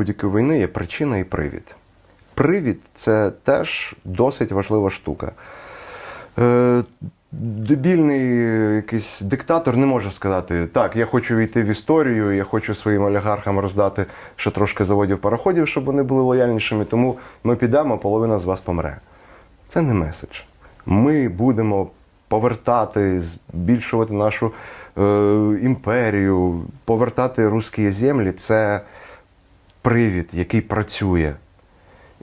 будь-якої війни є причина і привід. Привід це теж досить важлива штука. Е, дебільний якийсь диктатор не може сказати: так, я хочу війти в історію, я хочу своїм олігархам роздати ще трошки заводів пароходів, щоб вони були лояльнішими, тому ми підемо, половина з вас помре. Це не меседж. Ми будемо повертати, збільшувати нашу е, імперію, повертати русські землі. Це привід, який працює.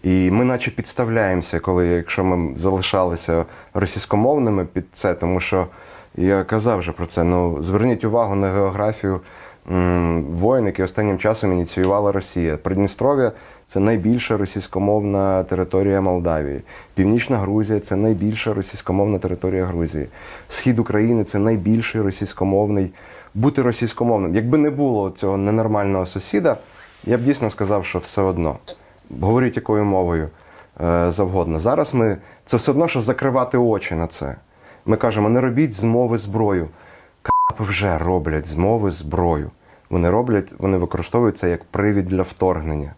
І ми наче підставляємося, коли якщо ми залишалися російськомовними під це, тому що я казав вже про це. Ну зверніть увагу на географію воїн, які останнім часом ініціювала Росія. Придністров'я це найбільша російськомовна територія Молдавії. Північна Грузія це найбільша російськомовна територія Грузії. Схід України це найбільший російськомовний. Бути російськомовним. Якби не було цього ненормального сусіда, я б дійсно сказав, що все одно говоріть якою мовою е, завгодно. Зараз ми це все одно, що закривати очі на це. Ми кажемо, не робіть з мови зброю. Капи вже роблять з мови зброю. Вони роблять, вони використовують це як привід для вторгнення.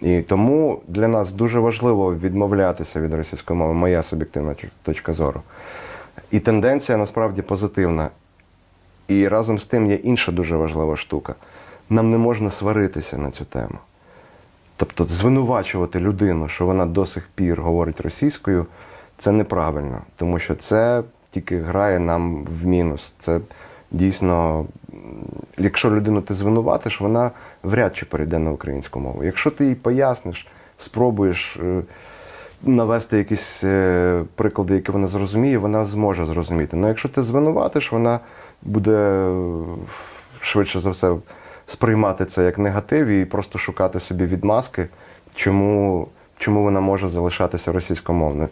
І тому для нас дуже важливо відмовлятися від російської мови, моя суб'єктивна точка зору. І тенденція насправді позитивна. І разом з тим є інша дуже важлива штука. Нам не можна сваритися на цю тему. Тобто звинувачувати людину, що вона до сих пір говорить російською, це неправильно, тому що це тільки грає нам в мінус. Це дійсно, якщо людину ти звинуватиш, вона вряд чи перейде на українську мову. Якщо ти їй поясниш, спробуєш е, навести якісь е, приклади, які вона зрозуміє, вона зможе зрозуміти. Ну якщо ти звинуватиш, вона буде е, швидше за все сприймати це як негатив і просто шукати собі відмазки, чому, чому вона може залишатися російськомовною.